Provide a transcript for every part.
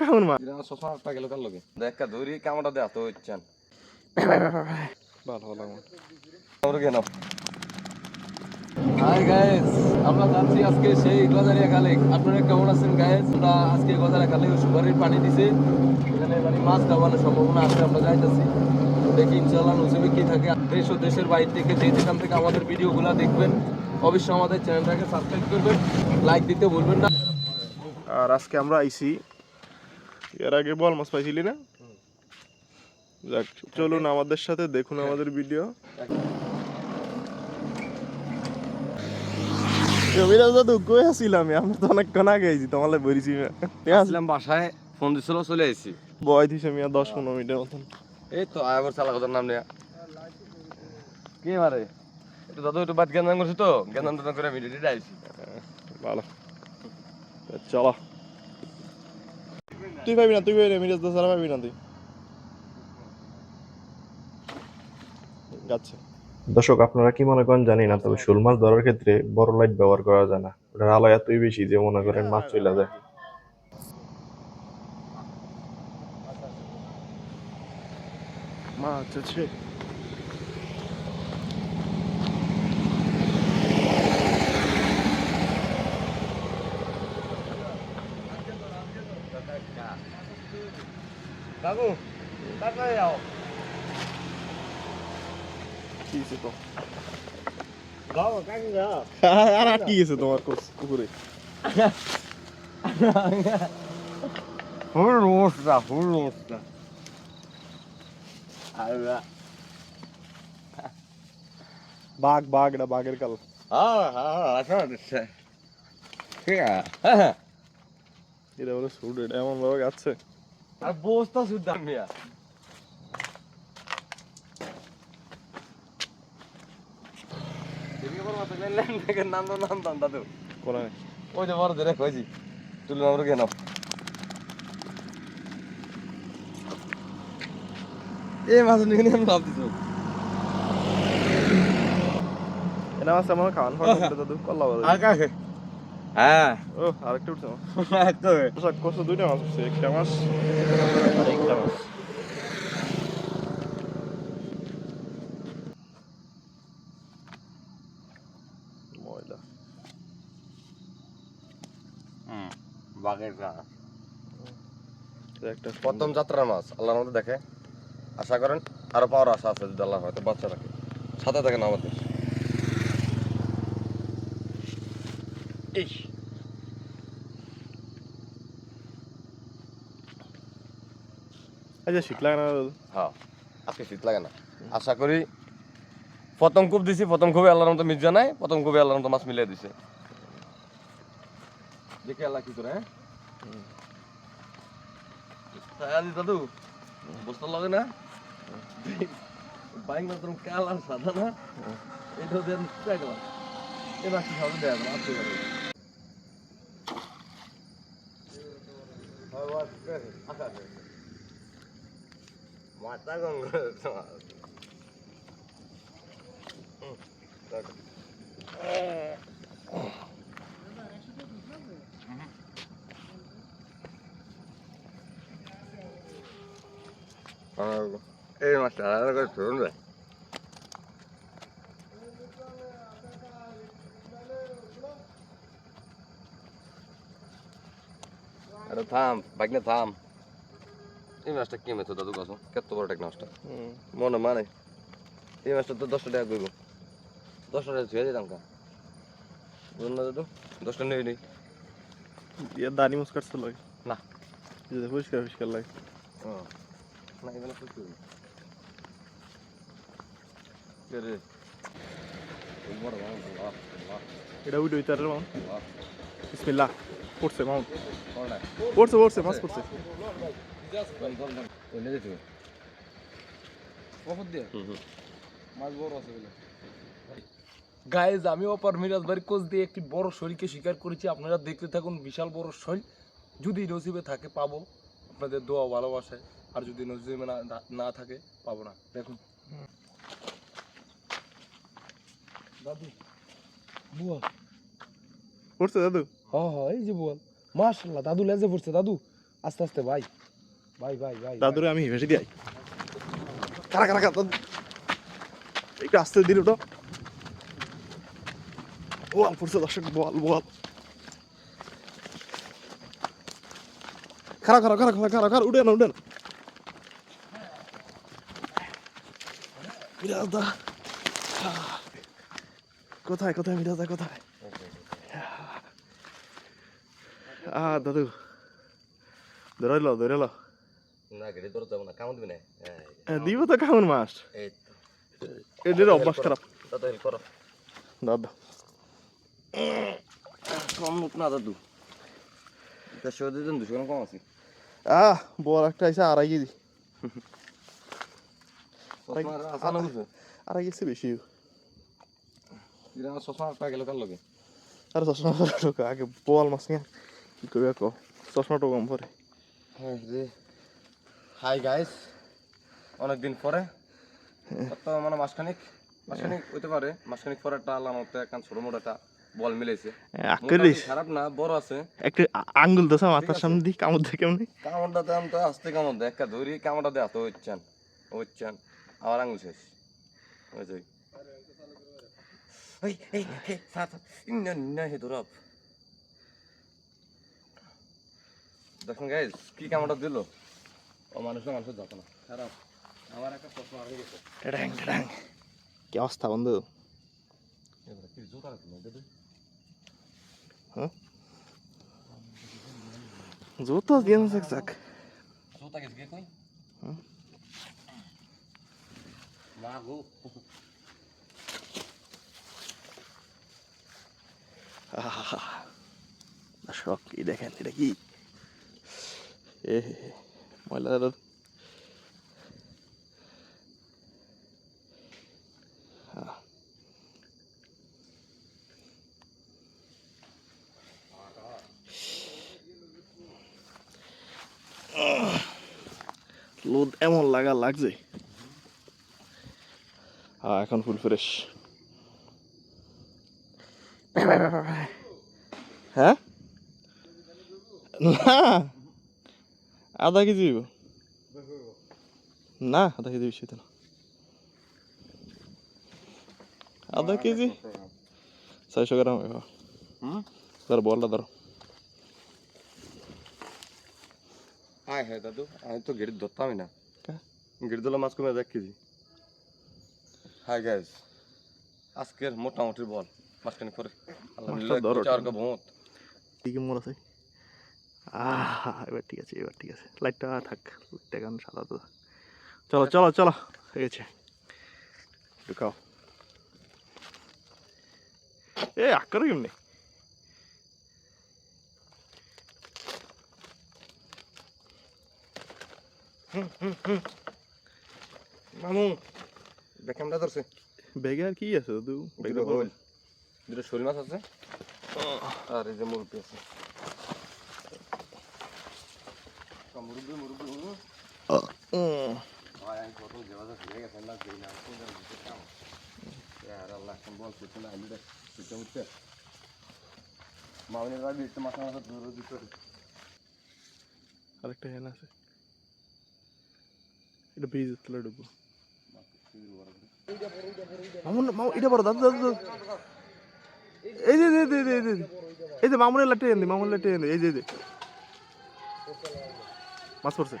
কেমন মা। চশমা একটা গেল কার লগে দেখা ধরি কামড়া দেয়া তো ইচ্ছান ভালো ভালো আমরা কেন হাই গাইস আমরা যাচ্ছি আজকে সেই গজারিয়া খালে আপনারা কেমন আছেন গাইস আমরা আজকে গজারিয়া খালে সুপারির পানি দিছে। এখানে মানে মাছ খাওয়ানোর সম্ভাবনা আছে আমরা যাইতেছি। দেখি ইনশাআল্লাহ নসিবে কি থাকে। দেশ ও দেশের বাইরে থেকে যে যেখান থেকে আমাদের ভিডিওগুলো দেখবেন অবশ্যই আমাদের চ্যানেলটাকে সাবস্ক্রাইব করবেন লাইক দিতে ভুলবেন না। আর আজকে আমরা আইছি এর আগে বল মাছ পাইছিলি না? যাক চলুন আমাদের সাথে দেখুন আমাদের ভিডিও জমিরা দাদু কই আসছিলাম আমরা তো অনেকক্ষণ আগে আইছি তোমার বলেছি। আসলাম বাসায় ফোন দিছিল চলে বয় দিছে মিয়া দশ পনেরো মিনিটের মতন। এই তো আয়াবর চালা কথার নাম নেয়া। কি মারে? একটু দাদু একটু বাদ জ্ঞান করছি তো? জ্ঞান করে আইছি। ভালো। চলো। তুই পাবি না তুই পাবি না মিরাজ দোষ আর পাবি না তুই। দর্শক আপনারা কি মনে করেন জানি না তবে শোল মাছ ধরার ক্ষেত্রে বড় লাইট ব্যবহার করা যায় না। ওটার আলো এতই বেশি যে মনে করেন মাছ চলে যায়। মাছ আছে। কাকু কাকা যাও কি হয়েছে তো যাও কাকু যাও আর আর কি গেছে তোমার কোস- পুকুরে ফুল মশলা ফুল মশলা আল্লাহ বাঘ বাঘ এটা বাঘের কাল হ্যাঁ হ্যাঁ আসো দিচ্ছে ঠিক আছে এটা হলো সুট এটা এমন ভাবে গাচ্ছে আর বস্তা শুদ্ধ মিয়া নাম নাম নাম দাদু। কোনায় ওই যে বড় ধরে কইছি তুলে আমরা কেন এ মাছ নিয়ে আমি লাভ দিছো এটা মাছ আমার খাওয়ান দাদু কল্লা বলে হ্যাঁ। ও আরেকটা উঠছে মাছ তো পোশাক কষ্ট দুইটা মাছ উঠছে একটা মাছ। মাছ। ময়লা। বাঘের না একটা প্রথম যাত্রার মাছ আল্লাহর মধ্যে দেখে। আশা করেন আরও পাওয়ার আশা আছে যদি আল্লাহ হয়তো বাচ্চা রাখে সাথে থাকেন আমাদের। এই আচ্ছা শীত লাগে না হ্যাঁ আজকে শীত লাগে না। আশা করি প্রথম কূপ দিছি প্রথম কূপে আল্লাহর মতো মির্জা নাই প্রথম কূপে আল্লাহর মতো মাছ মিলিয়ে দিছে। দেখে আল্লাহ কি করে হ্যাঁ? দাদু বুঝতে লাগে না? বাইক না তোর কালার সাদা না? এটা দেন এবার কি হবে দেখ মাথা গঙ্গা এই মাছটা আলাদা করে ধরুন রে থাম বাইক থাম। এই মাছটা কি মেথো দাদু কাছো কত বড় টেক মাছটা? মনে মানে। এই মাছটা তো দশটা টাকা করব দশটা টাকা ছুঁয়ে দিতাম কা। বুঝুন না দাদু দশটা নেই নেই। দিয়ে দাড়ি মুস কাটছে লাগে। না। যদি পরিষ্কার পরিষ্কার লাগে। না এগুলো কিছু কে রে? ওই বড় বড় আল্লাহ আল্লাহ এটা উইড হইতে মাউন্ট বিসমিল্লাহ। পড়ছে মাউন্ট পড়ছে পড়ছে মাছ পড়ছে। গাইজ আমি অপার মিরাজ বাড়ি কোচ দিয়ে একটি বড় শরীরকে শিকার করেছি। আপনারা দেখতে থাকুন বিশাল বড় শৈল যদি নসিবে থাকে পাবো। আপনাদের দোয়া ভালোবাসায়। আর যদি নসিবে না না থাকে পাবো না। দেখুন। দাদু বুয়া। পড়ছে দাদু? হ্যাঁ হ্যাঁ এই যে বল। মাশাল্লাহ দাদু লেজে পড়ছে দাদু। আস্তে আস্তে ভাই। ভাই ভাই ভাই দাদুরে আমি ভেসে দিই কারা কারা কারা দাদু? একটু আস্তে দিল ওটা বল পড়ছে দর্শক বল বল। খারা খারা খারা খারা খারা খারা উঠে না উঠে না মিরাজদা কোথায় কোথায় মিরাজদা কোথায়? আ দাদু। ধরে লো ধরে লো না গেড়ে ধরতে যাব না কামড় দিবে না? দিব তো কেমন মাস এই এদের অভ্যাস খারাপ। দাদা হেল্প করো। দাদা। কম মুখ না দাদু। দেড়শো দিন দুশো কম আছে। আহ বড় একটা আইসা আড়াই কেজি। আড়াই কেজি বেশি। চশমা গেল কার লগে। আর চশমা আগে বল মাছ কি করবে কো চশমাটা কম পরে। হাই গাইস অনেক দিন পরে। মানে মাসখানিক? মাসখানিক হইতে পারে। মাসখানিক পরে একটা আল্লাহ মতো একটা ছোট মোটো একটা বল মিলেছে খারাপ না বড় আছে। একটা আঙ্গুল দোসা মাথার সামনে কামড় দিয়ে কেমনি? কামড়টা দেন তো আসতে কামড় দেয়। একটা ধরি কামড়টা দেয় তো হচ্ছেন হচ্ছেন আবার আঙুল শেষ। ওই যে। এই এই এই সাত ইন্না ইন্না হে ধরব দেখুন গাইজ কি কামড়টা দিল? ও মানুষ না মানুষের যত না খারাপ। আমার একটা প্রশ্ন আর গেছে। ট্যাং ট্যাং কি অবস্থা বন্ধু? এবারে কি জোতা রাখল দাদু জুতো দিয়ে না যাক যাক। জোতা গেছে কে কই? হুম? মা গো। দর্শক কি দেখেন এটা কি? এ হে হে, ময়লা দাদু আহ। আহ, লোদ এমন লাগা লাগছে হ্যাঁ এখন ফুল ফ্রেশ হ্যাঁ না আধা কেজি দিব না আধা কেজি বেশি হতো না। আধা কেজি? ছয়শো গ্রাম ধর বলটা ধরো। হ্যাঁ দাদু আমি তো গেড়ি ধরতামই না। কা? গেড়ি ধরলে মাছ কমে এক কেজি। হাই গাইজ আজকের মোটামুটি বল। মাঝখানে করে ধরো। চার কা ভোঁত। দিকে মোর আছে। আহ এবার ঠিক আছে এবার ঠিক আছে। লাইটটা থাক লাইটটা কেন সাদা তো। চলো চলো চলো হয়ে গেছে। একটু খাও। এ আক্কর কেমনি? মামু বেকামটা ধরছে। ব্যাগে আর কি আছে দুটো শরীর মাছ আছে। আর এই যে মুরব্বি আছে। আরেকটা হ্যান আছে। এটা ব্রিজের তলে ঢুকবো। মামুন মামু এটা বড় দাদু দাদু। এই যে এই যে, এই যে, এই যে, এই যে। এই যে মামুনের লাটে মামুনের লাটে এই যে এই যে। মাছ পড়ছে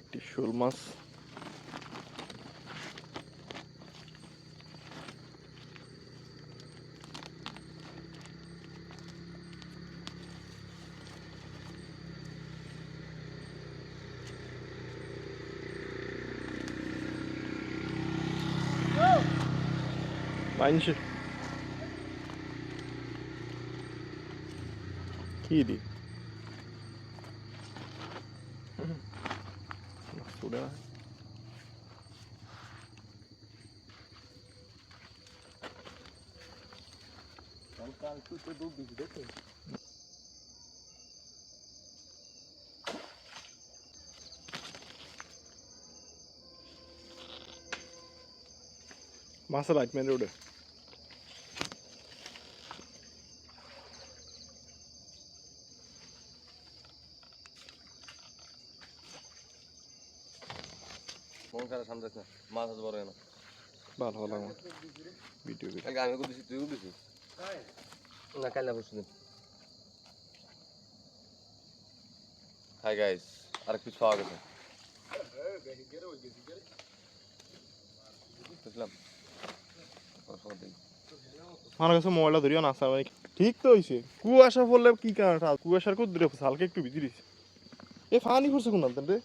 একটি শোল মাছ Manche. কি দি Sudah. মাছের লাইট মেরে ওঠে মন খারাপ সামনে রাখ না মাছ হাত বড় না ভালো ভালো আমার ভিডিও কালকে আমি করতেছি তুই করতেছিস না কালকে পরশু দিন হাই গাইস আর কিছু পাওয়া গেছে? বুঝলাম। আমার কাছে মোবাইলটা ধরিও না আসা ঠিক তো হইছে। কুয়াশা পড়লে কি কারণ? কুয়াশার কত দূরে পড়ছে হালকা একটু ভিজি দিছে। এ ফানি পড়ছে কোন রে?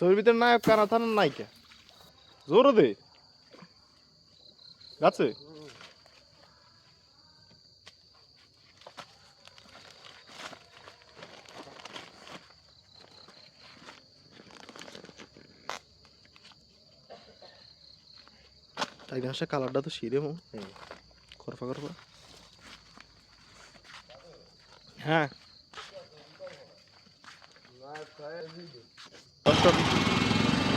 ছবির ভিতরে নায়ক কানা থানার নায়িকা। জোরও দে। গাছে। টাইগার হাঁসের কালারটা তো সিরে মো। করফা করফা হ্যাঁ। দর্শক,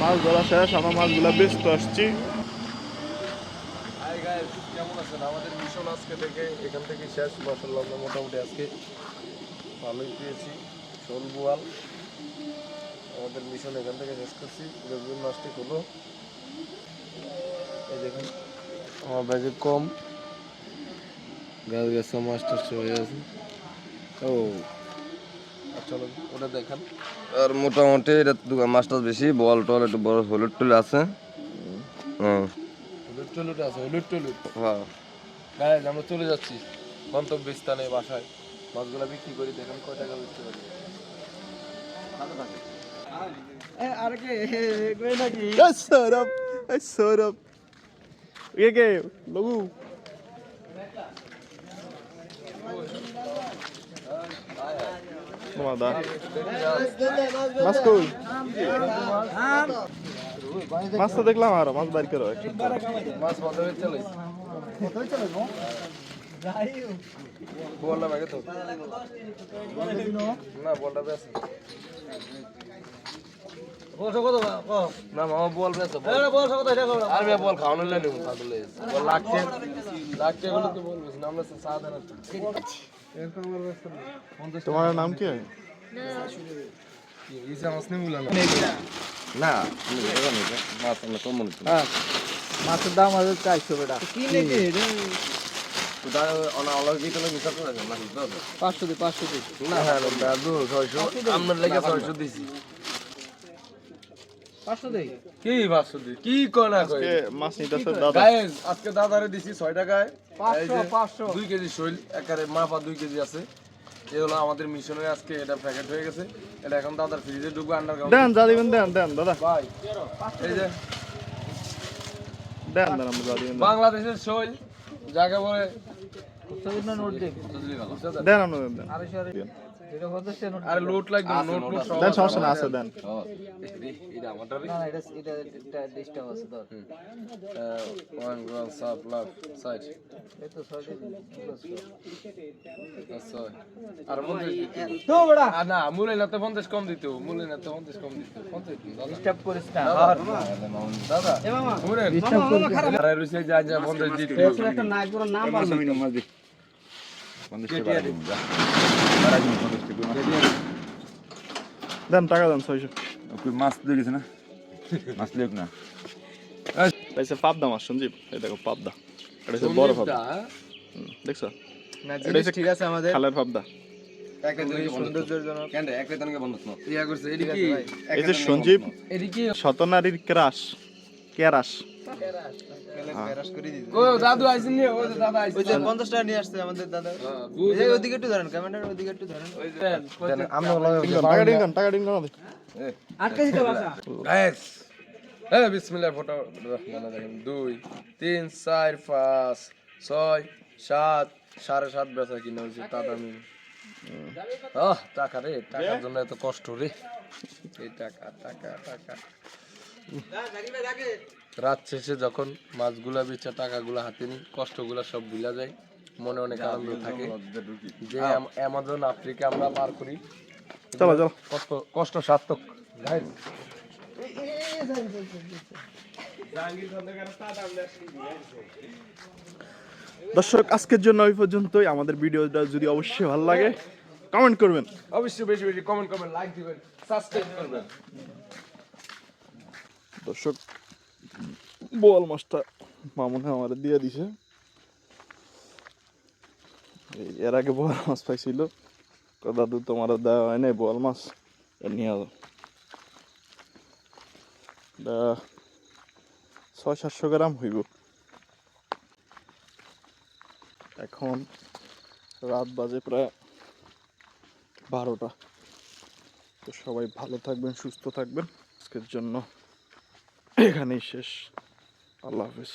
মাছ ধরা শেষ আমার মাছগুলা বেচতে আসছি। কেমন আছেন? আমাদের মিশন আজকে থেকে এখান থেকে শেষ। মাসাল্লাহ আমরা মোটামুটি আজকে ভালোই পেয়েছি। শোল বোয়াল। আমাদের মিশন এখান থেকে শেষ করছি। রবিন মাছটি হলো এই দেখুন আমার ব্যাগে কম। গাছ গেছে মাছটা হয়ে আছে। ও। ওটা দেখান। আর মোটামুটি এটা মাছ টাছ বেশি বল টল একটু বড় হলুদ টুল আছে। হুম। হলুদ টলুদ আছে হলুদ হ্যাঁ। গাইজ আমরা চলে যাচ্ছি গন্তব্যস্থানে বাসায়। মাছগুলো বিক্রি করি দেখেন কয় টাকা বিক্রি করি। Yes, shut up. Hey, shut up. ये के लोगू তোমার দা মাছ কই মাছ তো দেখলাম আর মাছ বাইর করো। মাছ বন্ধ হয়ে চলে বললাম আগে তো। না বলটা বেশ না মামা বল বেশ আর বে বল খাওয়ানো খাদলে বল লাগতে লাগতে বলে তো বলবিস না আমরা সাধারণ তোমার নাম কি? না করি। মাছের দাম আছে চারশো বেটা? পাঁচশো দি পাঁচশো দি। না হ্যাঁ দাদু ছয়শো আপনার লেগে ছয়শো দিছি। কি পাঁচশো দি কি কনা কই মাছ নিতেছে দাদা। গাইস আজকে দাদারে দিছি ছয় টাকায় এই পাঁচশো যে পাঁচশো। দুই কেজি শৈল একারে মাপা দুই কেজি আছে। এই হলো আমাদের মিশনের আজকে এটা প্যাকেট হয়ে গেছে। এটা এখন দাদার ফ্রিজে ঢুকবে আন্ডারগ্রাউন্ড দেন যা দিবেন দেন দেন দাদা। ভাই এই যে। দেন দেন আমরা যা দিবেন বাংলাদেশের শৈল যাকে বলে নোট দেন দেন আরে লোট লাগবে নোট নোট সব দেন সমস্যা না আছে দেন। এটা আমারটা না না, এটা এটা এটা ডিস্টার্ব আছে তোর ওয়ান গ্রাম সাপ লাভ সাইড এই তো দিন আচ্ছা আর মধ্যে তো বেটা না মূলে না তো পঞ্চাশ কম দিত মূলে না তো পঞ্চাশ কম দিত পঞ্চাশ দিন, করিস না দাদা। এ মামা শুনেন ডিস্টার্ব করিস না। রুসে যা যা পঞ্চাশ দিতে একটা নাক পুরো নাম পারল দেন টাকা দেন ছয়শো। মাছ দিয়ে গেছে না? মাছ লিখ না। পাইছে পাবদা মাছ সঞ্জীব। এই দেখো পাবদা। এটা হচ্ছে বড় পাবদা। দেখছ? এটা হচ্ছে ঠিক আছে আমাদের। খালের পাবদা। ইয়া এই যে সঞ্জীব এডি কি শতনারীর ক্রাশ কেরাস ও দাদু আইছেন ও দাদা আইছেন ওই যে পঞ্চাশ টাকা নিয়ে আসছে আমাদের দাদা। হ্যাঁ, এই বুঝলেন? যে ওদিকে একটু ধরেন ক্যামেরার ওদিকে একটু ধরেন। ওই টাকা। দিন টাকা দিন কেন আটকে দিতে বাসা গাইস হ্যাঁ বিসমিল্লাহ ফটো রহমান রহিম। দুই তিন চার পাঁচ ছয় সাত সাড়ে সাত বেচা কিনা হয়েছে তার আমি আহ টাকা রে টাকার জন্য এত কষ্ট রে। এই টাকা টাকা টাকা। রাত শেষে যখন মাছগুলা বেচা টাকাগুলা হাতে নি কষ্টগুলা সব ভুলা যায় মনে অনেক আনন্দ থাকে। যে অ্যাম- অ্যামাজন আফ্রিকা আমরা পার করি। চলো চলো। কষ্ট কষ্ট সার্থক দর্শক আজকের জন্য ওই পর্যন্তই। আমাদের ভিডিওটা যদি অবশ্যই ভালো লাগে কমেন্ট করবেন। অবশ্যই বেশি বেশি কমেন্ট করবেন লাইক দিবেন সাবস্ক্রাইব করবেন। দর্শক বোয়াল মাছটা মামুনে আমার দিয়ে দিছে। এর আগে বোয়াল মাছ পাইছিল। দাদু, তোমার দেওয়া হয় নাই বোয়াল মাছ। নিয়ে ছয়, সাতশো গ্রাম হইব। এখন রাত বাজে প্রায় বারোটা। তো সবাই ভালো থাকবেন, সুস্থ থাকবেন। আজকের জন্য এখানেই শেষ। আল্লাহ হাফিজ